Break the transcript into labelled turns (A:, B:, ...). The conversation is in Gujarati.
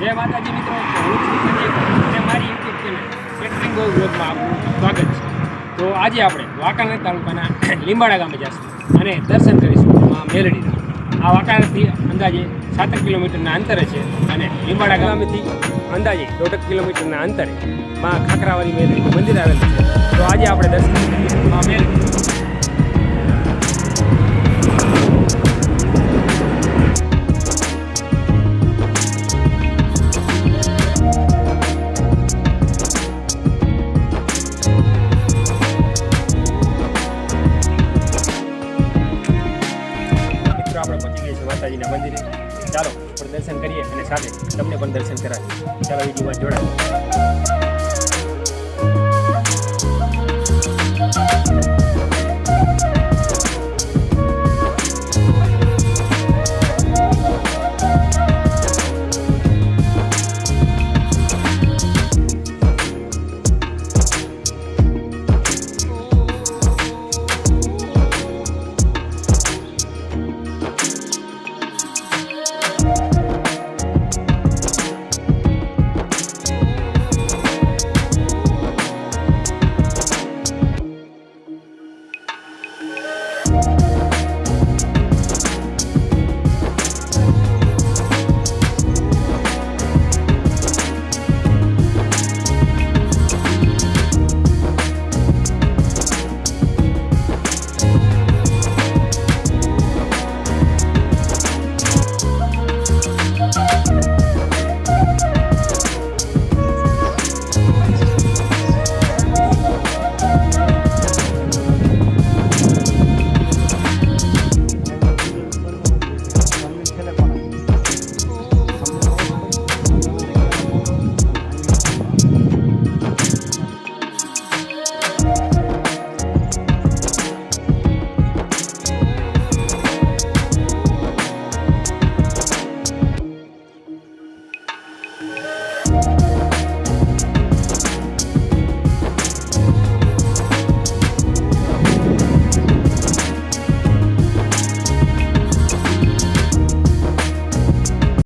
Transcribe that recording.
A: જય માતાજી મિત્રો. હું મારી યુટ્યુબ ચેનલ સ્વાગત છે. તો આજે આપણે વાંકાનેર તાલુકાના લીંબાડા ગામે જઈશું અને દર્શન કરીશું માં મેલડીના આ વાંકાનેરથી અંદાજે સાતક કિલોમીટરના અંતરે છે અને લીંબાડા ગામેથી અંદાજે દોઢક કિલોમીટરના અંતરે માં ખાખરાવાળી મેલડી મંદિર આવેલું છે. તો આજે આપણે દર્શન કરીશું મેલડી આપણે પહોંચી ગઈ છીએ માતાજીના મંદિરે. ચાલો, પણ દર્શન કરીએ અને સાથે તમને પણ દર્શન કરાવીએ. ચાલો વિડીયોમાં જોડાય.